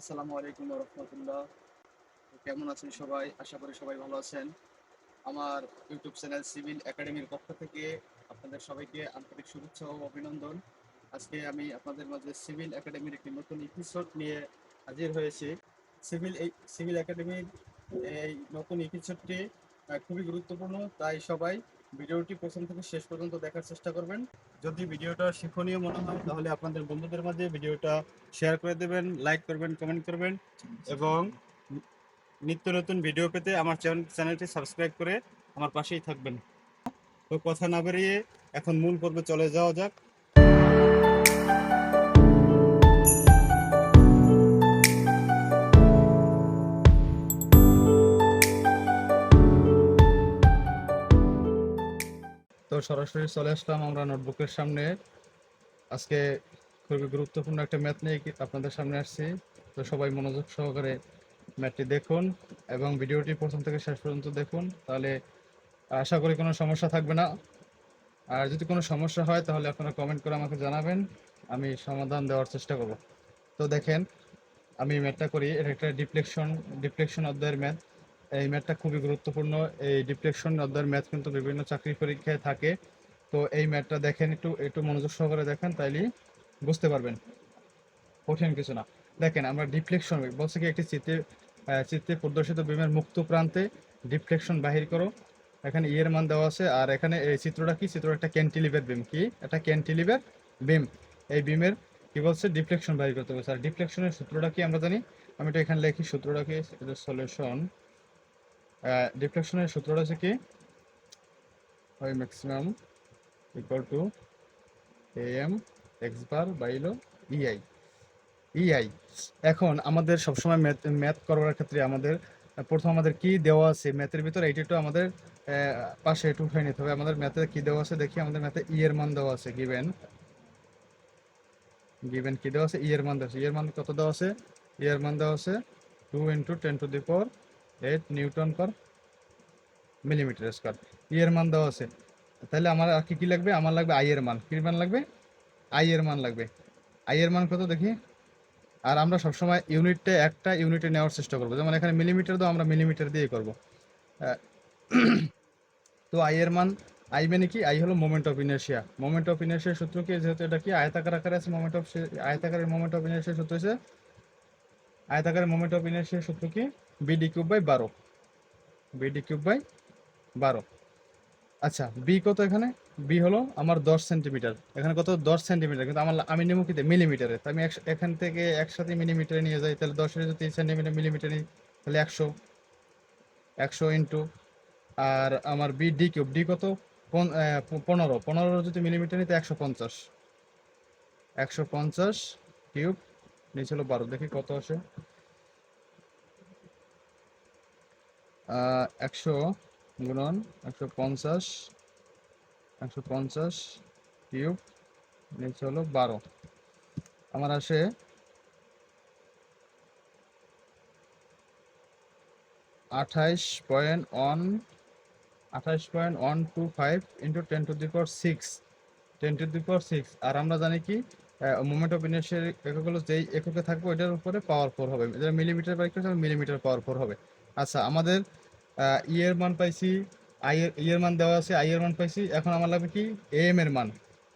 আসসালামু আলাইকুম রহমতুল্লাহ। কেমন আছেন সবাই? আশা করি সবাই ভালো আছেন। আমার ইউটিউব চ্যানেল সিভিল একাডেমির পক্ষ থেকে আপনাদের সবাইকে আন্তরিক শুভেচ্ছা ও অভিনন্দন। আজকে আমি আপনাদের মাঝে সিভিল একাডেমির একটি নতুন এপিসোড নিয়ে হাজির হয়েছি। সিভিল এই, সিভিল একাডেমির এই নতুন এপিসোডটি খুবই গুরুত্বপূর্ণ। তাই সবাই ভিডিওটি প্রথম থেকে শেষ পর্যন্ত দেখার চেষ্টা করবেন। যদি ভিডিওটা শিক্ষণীয় মনে হয়, তাহলে আপনাদের বন্ধুদের মাঝে ভিডিওটা শেয়ার করে দেবেন, লাইক করবেন, কমেন্ট করবেন এবং নিত্য নতুন ভিডিও পেতে আমার চ্যানেল চ্যানেলটি সাবস্ক্রাইব করে আমার পাশেই থাকবেন। তো কথা না বেরিয়ে এখন মূল পর্বে চলে যাওয়া যাক। সরাসরি চলে আসলাম আমরা নোটবুকের সামনে। আজকে খুবই গুরুত্বপূর্ণ একটা ম্যাথ নিয়ে আপনাদের সামনে আসছি। তো সবাই মনোযোগ সহকারে ম্যাথটি দেখুন এবং ভিডিওটি প্রথম থেকে শেষ পর্যন্ত দেখুন। তাহলে আশা করি কোনো সমস্যা থাকবে না। আর যদি কোনো সমস্যা হয় তাহলে আপনারা কমেন্ট করে আমাকে জানাবেন। আমি সমাধান দেওয়ার চেষ্টা করব। তো দেখেন, আমি ম্যাথটা করি। এটা একটা ডিফ্লেকশন ডিফ্লেকশন অধ্যায়ের ম্যাথ এই ম্যাথটা খুবই গুরুত্বপূর্ণ। এই ডিফ্লেকশন অধ্যায়ের ম্যাথ কিন্তু বিভিন্ন চাকরি পরীক্ষায় থাকে। তো এই ম্যাথটা দেখেন একটু একটু মনোযোগ সহকারে দেখেন তাইলে বুঝতে পারবেন। কঠিন কিছু না। দেখেন, আমরা ডিফ্লেকশন বলছে কি একটি চিত্রে চিত্রে প্রদর্শিত বিমের মুক্ত প্রান্তে ডিফ্লেকশন বাহির করো। এখানে ইয়ের মান দেওয়া আছে, আর এখানে এই চিত্রটা কি? চিত্র একটা ক্যান্টিলিভার বিম কি? একটা ক্যান্টিলিভার বিম এই বিমের কি বলছে? ডিফ্লেকশন বাহির করতে বলছে। আর ডিফ্লেকশনের সূত্রটা কি আমরা জানি? আমি এটা এখানে লিখি সূত্রটা কি? সলিউশন ডিফ্লেকশনের সূত্রটা হচ্ছে কি? ওই maximum equal to A M X bar বাইলো ইআই ইআই এখন আমাদের সবসময় ম্যাথ ম্যাথ করার ক্ষেত্রে আমাদের, প্রথম আমাদের কি দেওয়া আছে? ম্যাথের ভিতর এইটা একটু আমাদের পাশে একটু উঠাই নিতে হবে। আমাদের ম্যাথে কি দেওয়া আছে? দেখি আমাদের ম্যাথে ই এর মান দেওয়া আছে গিভেন গিভেন কি দেওয়া আছে? ই এর মান দেওয়া আছে। ই এর মান কত দেওয়া আছে? ই এর মান দেওয়া আছে two into ten to the power eight newton per millimetre square. E এর মান দেওয়া আছে। তাহলে আমার আর কি কি লাগবে? আমার লাগবে আই এর মান। কি মান লাগবে? আই এর মান লাগবে। আই এর মান কত দেখি? আর আমরা সবসময় ইউনিটটা একটা ইউনিটে নেওয়ার চেষ্টা করব। যেমন এখানে মিলিমিটার দাও, আমরা মিলিমিটার দিয়ে করব। তো আই এর মান আই মানে কি? আই হলো moment of inertia moment of ইনার্শিয়ার সূত্র কি? যেহেতু এটা কি? আয়তাকার আকারে আছে। মোমেন্ট অফ আয়তাকারের মোমেন্ট অফ ইনার্শিয়ার সূত্র হচ্ছে আয়তাকারের মোমেন্ট অফ ইনার্শিয়ার সূত্র কি? বিডি কিউব বাই বারো। বিডি কিউব বাই বারো। আচ্ছা বি কত এখানে? বি হলো আমার দশ সেন্টিমিটার এখানে কত? দশ সেন্টিমিটার কিন্তু আমার আমি নেব কি মিলিমিটারে তো আমি এখান থেকে একসাথে মিলিমিটারে নিয়ে যাই, তাহলে দশের যদি সেন্টিমিটার মিলিমিটার নিই তাহলে একশো। একশো ইন্টু। আর আমার বি ডি কিউব ডি কত? পন- পনেরো। পনেরো যদি মিলিমিটার নিতে একশো পঞ্চাশ। একশো পঞ্চাশ কিউব নিচে হলো বারো। দেখি কত আসে। একশো গুণন, একশো পঞ্চাশ একশো পঞ্চাশ কিউব, নিচে হলো বারো। আমার আসে আঠাইশ পয়েন্ট ওয়ান, আঠাইশ point one two five into ten to the power six. Ten to the power six. আর আমরা জানি কি? মোমেন্ট অফ ইনার্সিয়ার একক হলো যেই এককে থাকবে, ওইটার উপরে পাওয়ার ফোর হবে। যেটা মিলিমিটার বাইক করছে মিলিমিটার পাওয়ার ফোর হবে। আচ্ছা আমাদের ইয়ের মান পাইছি আই ইয়ের মান দেওয়া আছে আই মান পাইছি, এখন আমার লাগবে কি? এম এর মান।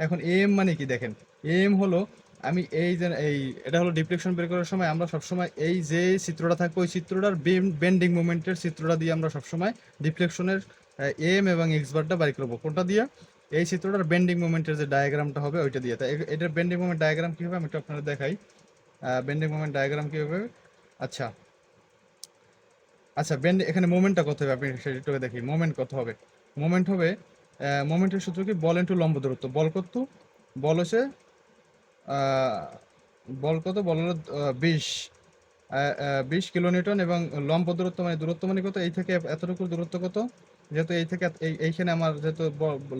এখন এম মানে কি? দেখেন এম হলো, আমি এই যে, এই, এটা হলো ডিপ্লেকশন বের করার সময় আমরা সবসময় এই যে চিত্রটা থাকবে, ওই চিত্রটার বেন্ডিং মুভমেন্টের চিত্রটা দিয়ে আমরা সবসময় ডিফ্লেকশনের এম এবং এক্স বারটা বাড়ি করব। কোনটা দিয়ে? এই চিত্রটার বেন্ডিং মুভমেন্টের যে ডায়াগ্রামটা হবে, ওইটা দিয়ে। তাই এটার বেন্ডিং মুভমেন্ট ডায়াগ্রাম কী হবে আমি একটু আপনাদের দেখাই। বেন্ডিং মুভমেন্ট ডায়াগ্রাম কী হবে আচ্ছা। আচ্ছা বেন্ড এখানে মোমেন্টটা কত হবে? আপনি সেটাকে দেখি। মোমেন্ট কত হবে? মোমেন্ট হবে মোমেন্টের সূত্র কি? বল ইন্টু লম্ব দূরত্ব। বল কত? বল হচ্ছে বল কত? বল হলো বিশ। বিশ কিলোনিউটন এবং লম্ব দূরত্ব মানে দূরত্ব মানে কত? এই থেকে এতটুকু দূরত্ব কত? যেহেতু এই থেকে এইখানে আমার যেহেতু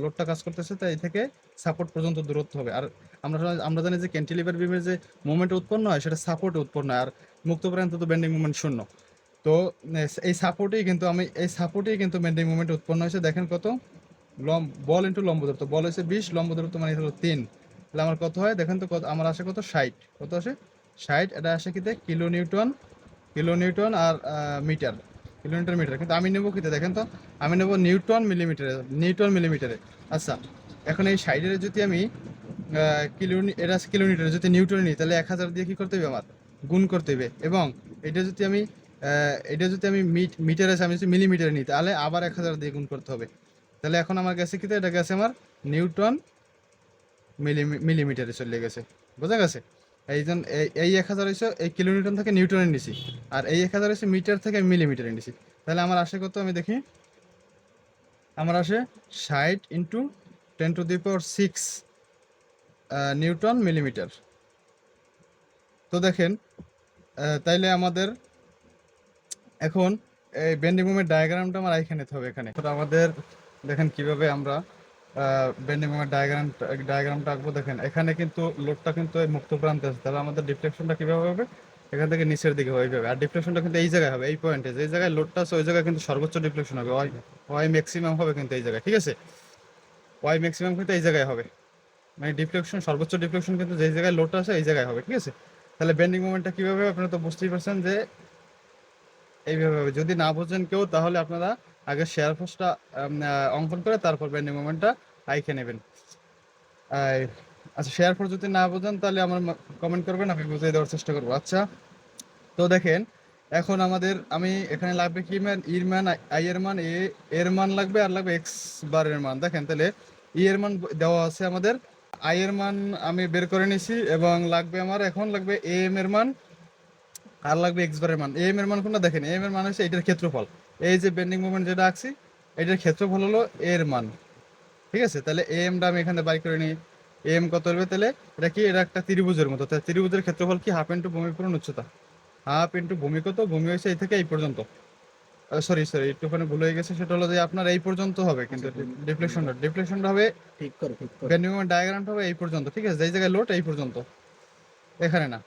লোডটা কাজ করতেছে, তাই এই থেকে সাপোর্ট পর্যন্ত দূরত্ব হবে। আর আমরা আমরা জানি যে ক্যান্টিলিভার বিমের যে মোমেন্ট উৎপন্ন হয়, সেটা সাপোর্টে উৎপন্ন হয়। আর মুক্ত প্রান্ত তো বেন্ডিং মুভমেন্ট শূন্য। তো এই সাপোর্টেই কিন্তু আমি, এই সাপোর্টেই কিন্তু বেন্ডিং মুভমেন্ট উৎপন্ন হয়েছে। দেখেন কত? লম, বল ইন্টু লম্ব দূরত্ব। বল হচ্ছে বিশ, লম্ব দূরত্ব মানে হলো তিন। তাহলে আমার কত হয়? দেখেন তো কত, আমার আসে কত? ষাট। কত আসে? ষাট, এটা আসে কিতে কিলো নিউটন কিলো নিউটন আর মিটার। কিলো নিউটন মিটার কিন্তু আমি নেব কিতে? দেখেন তো, আমি নেব নিউটন মিলিমিটারে নিউটন মিলিমিটারে। আচ্ছা এখন এই সাইডের যদি আমি কিলো, এটা কিলোমিটার, যদি নিউটনে নিই, তাহলে এক হাজার দিয়ে কী করতে হবে আমার? গুণ করতে হবে। এবং এটা যদি আমি এটা যদি আমি মিট, মিটারে আমি যদি মিলিমিটারে নিই, তাহলে আবার এক হাজার দিয়ে গুণ করতে হবে। তাহলে এখন আমার গেছে কি এটা গেছে আমার নিউটন মিলি মিলিমিটারে চলে গেছে। বোঝা গেছে? এই জন এই- এক হাজার হয়েছে এই কিলোমিটার থেকে নিউটনে নিছি আর এই এক হাজার হয়েছে মিটার থেকে মিলিমিটারে নিছি তাহলে আমার আসে কত আমি দেখি। আমার আসে ষাট into ten to the power six newton millimetre. তো দেখেন তাইলে আমাদের এখন এই বেন্ডিং ডায়াগ্রামটা আমার এখানে হবে এখানে। আমাদের দেখেন কীভাবে আমরা বেন্ডিং মুভমেন্ট ডায়াগ্রাম ডায়াগ্রামটা আঁকবো, দেখেন, এখানে কিন্তু লোডটা কিন্তু এই মুক্ত প্রান্তে আছে। তাহলে আমাদের ডিফ্লেকশনটা কীভাবে হবে? এখান থেকে নিচের দিকে হবে এইভাবে। আর ডিফ্লেকশনটা কিন্তু এই জায়গায় হবে, এই পয়েন্টে যে জায়গায় লোডটা আছে, ওই জায়গায় কিন্তু সর্বোচ্চ ডিফ্লেকশন হবে। ওয়াই ওয়াই ম্যাক্সিমাম হবে কিন্তু এই জায়গায়, ঠিক আছে? ওয়াই ম্যাক্সিমাম কিন্তু এই জায়গায় হবে। মানে ডিফ্লেকশন সর্বোচ্চ ডিফ্লেকশন কিন্তু যে জায়গায় লোডটা আছে, এই জায়গায় হবে, ঠিক আছে? তাহলে বেন্ডিং মোমেন্টটা কীভাবে আপনারা তো বুঝতেই পারছেন যে এইভাবে হবে। যদি না বোঝেন কেউ, তাহলে আপনারা আগে শেয়ার ফোর্সটা অঙ্কন করে তারপর বেন্ডিং মোমেন্টটা আইকে নেবেন। আচ্ছা শেয়ার ফোর্স যদি না বোঝেন তাহলে আমার কমেন্ট করবেন, আমি বুঝিয়ে দেওয়ার চেষ্টা করব। আচ্ছা তো দেখেন, এখন আমাদের, আমি এখানে লাগবে কি ম্যান ইর মান আই এর মান এ এর মান লাগবে আর লাগবে এক্স বারের মান। দেখেন তাহলে ই এর মান দেওয়া আছে আমাদের। আই এর মান আমি বের করে নিছি এবং লাগবে আমার, এখন লাগবে এ এম এর মান, আর লাগবে এক্স বারের মান। এম এর মান কোনটা দেখেন? এম এর মান হচ্ছে এটার ক্ষেত্রফল। এই যে বেন্ডিং মুভমেন্ট যেটা আঁকছি এটার ক্ষেত্রফল হলো এর মান। ঠিক আছে? তাহলে এ এমটা আমি এখানে বাই করে নিই। এ এম কত হবে? তাহলে এটা কি? এটা একটা ত্রিভুজের মতো। তাহলে ত্রিভুজের ক্ষেত্রফল কি? হাফ ইন্টু ভূমি পূরণ উচ্চতা। হাফ ইন্টু ভূমি কত? ভূমি হয়েছে এই থেকে এই পর্যন্ত। সরি সরি একটুখানি ভুল হয়ে গেছে। সেটা হলো যে আপনার এই পর্যন্ত হবে কিন্তু ডিফ্লেকশনটা ডিফ্লেকশনটা হবে ঠিক করো ঠিক করো। বেন্ডিং মুভমেন্ট ডায়াগ্রামটা হবে এই পর্যন্ত। ঠিক আছে? যেই জায়গায় লোড এই পর্যন্ত। এখানে না।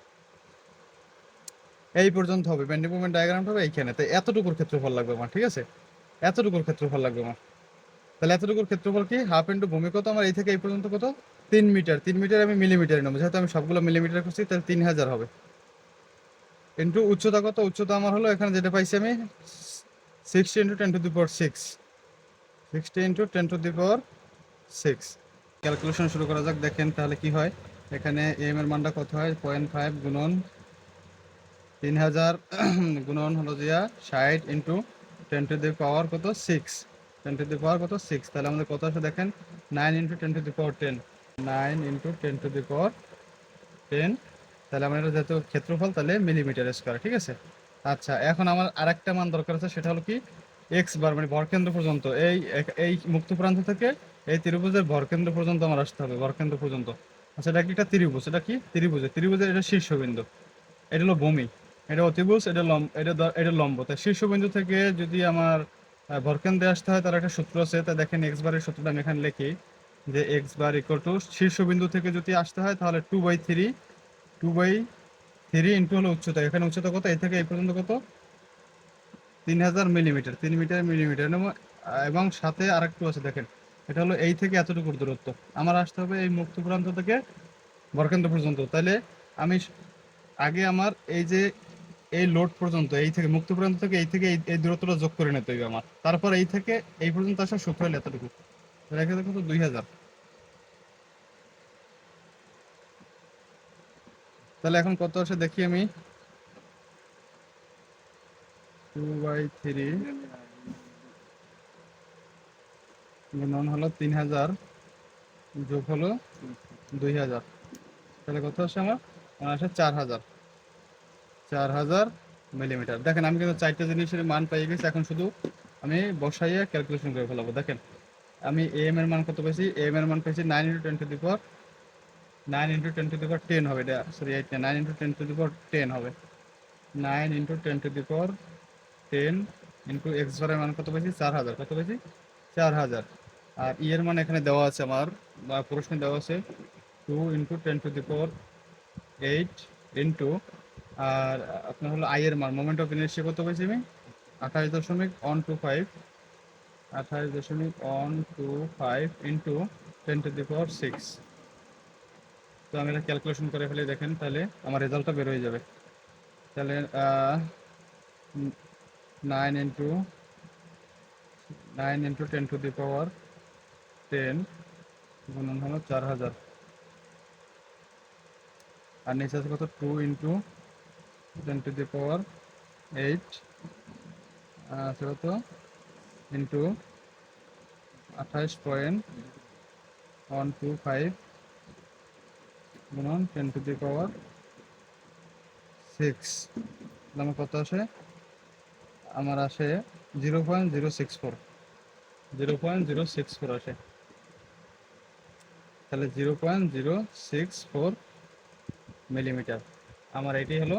এই পর্যন্ত হবে বেন্ডিং মুভমেন্ট ডায়াগ্রামটা হবে এইখানে। তো এতটুকুর ক্ষেত্রফল লাগবে আমার, ঠিক আছে? এতটুকুর ক্ষেত্রফল লাগবে আমার। তাহলে এতটুকুর ক্ষেত্রফল কি? হাফ ইন্টু ভূমি কত আমার এই থেকে এই পর্যন্ত কত? তিন মিটার। তিন মিটার আমি মিলিমিটারে নেব। যেহেতু আমি সবগুলো মিলিমিটার করছি তাহলে তিন হাজার হবে। ইন্টু উচ্চতা কত? উচ্চতা আমার হলো, এখানে যেটা পাইছি আমি sixty into ten to the power six sixty into ten to the power six calculation শুরু করা যাক, দেখেন তাহলে কি হয়? এখানে এম এর মানটা কত হয়? পয়েন্ট ফাইভ গুণন তিন হাজার গুণন হলো দিয়া ষাট into ten to the power কত? Six ten to the power কত? সিক্স তাহলে আমাদের কত আসে দেখেন? Nine into ten to the power ten nine into ten to the power ten তাহলে আমার এটা যেহেতু ক্ষেত্রফল, তাহলে মিলিমিটার স্কোয়ার ঠিক আছে? আচ্ছা এখন আমার আরেকটা মান দরকার আছে, সেটা হলো কি? এক্স বার মানে ভরকেন্দ্র পর্যন্ত। এই এই মুক্ত প্রান্ত থেকে এই ত্রিভুজের ভরকেন্দ্র পর্যন্ত আমার আসতে হবে ভরকেন্দ্র পর্যন্ত। আচ্ছা এটা কি একটা ত্রিভুজ? এটা কি? ত্রিভুজের ত্রিভুজের এটা শীর্ষবিন্দু। এটা হলো ভূমি। এটা অতিভুজ, এটা লম্ব, এটা এটা লম্ব। তাই শীর্ষবিন্দু থেকে যদি আমার ভরকেন্দ্রে আসতে হয়, তার একটা সূত্র আছে। তা দেখেন এক্স বারের সূত্রটা আমি এখানে লিখি যে এক্স বার ইকুয়াল টু শীর্ষবিন্দু থেকে যদি আসতে হয়, তাহলে two by three two by three into হলো উচ্চতা। এখানে উচ্চতা কত? এই থেকে এই পর্যন্ত কত? তিন হাজার মিলিমিটার তিন মিটার মিলিমিটার এবং সাথে আরেকটু আছে, দেখেন। এটা হলো এই থেকে এতটুকুর দূরত্ব। আমার আসতে হবে এই মুক্ত প্রান্ত থেকে বরকেন্দ্র পর্যন্ত। তাহলে আমি আগে আমার এই যে এই লোড পর্যন্ত, এই থেকে, মুক্ত পর্যন্ত থেকে, এই থেকে এই- দূরত্বটা যোগ করে নিতে হবে আমার। তারপর এই থেকে, এই পর্যন্ত আসার সূত্র হলো এতটুকু। রেখে দেখো তো দুই হাজার। তাহলে এখন কত আসে দেখি আমি? টু বাই থ্রি গুণন হলো তিন হাজার, যোগ হলো দুই হাজার। তাহলে কত আসে আমার? আমার আসে চার হাজার। চার হাজার মিলিমিটার দেখেন, আমি কিন্তু চারটে জিনিসের মান পেয়ে গেছি, এখন শুধু আমি বসাইয়ে ক্যালকুলেশন করে ফেলাবো। দেখেন, আমি এম এর মান কত পেয়েছি? এম এর মান পেয়েছি nine into ten to the nine into ten to the ten হবে। এটা sorry eight nine into ten to the ten হবে। Nine into ten to the power ten into X বারের মান কত পেয়েছি? চার হাজার। কত পেয়েছি? চার হাজার। আর ই এর মান এখানে দেওয়া আছে আমার, বা প্রশ্নে দেওয়া আছে two into ten to the power eight into আর আপনার হলো আই এর মান মোমেন্ট অফ ইনার্সি কত পেয়েছি আমি? আঠাশ দশমিক ওয়ান টু ফাইভ আঠাশ দশমিক one two five into ten to the power six তো আমি এটা ক্যালকুলেশন করে ফেলে, দেখেন তাহলে আমার রেজাল্টটা বের হয়ে যাবে। তাহলে nine into nine into ten to the power ten গুণন হলো চার হাজার। আর নিচে আছে কত? Two into ten to the power eight আছে কত ইন্টু আঠাইশ পয়েন্ট ওয়ান টু ফাইভ গুণন ten to the power six আমার কত আসে? আমার আসে zero point zero six four zero point zero six four আসে। তাহলে zero point zero six millimetre আমার এটি হলো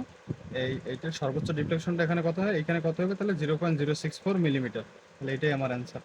এই এইটার সর্বোচ্চ ডিফ্লেকশনটা এখানে কত হয়? এখানে কত হবে? তাহলে zero point zero six four millimetre তাহলে এটাই আমার অ্যান্সার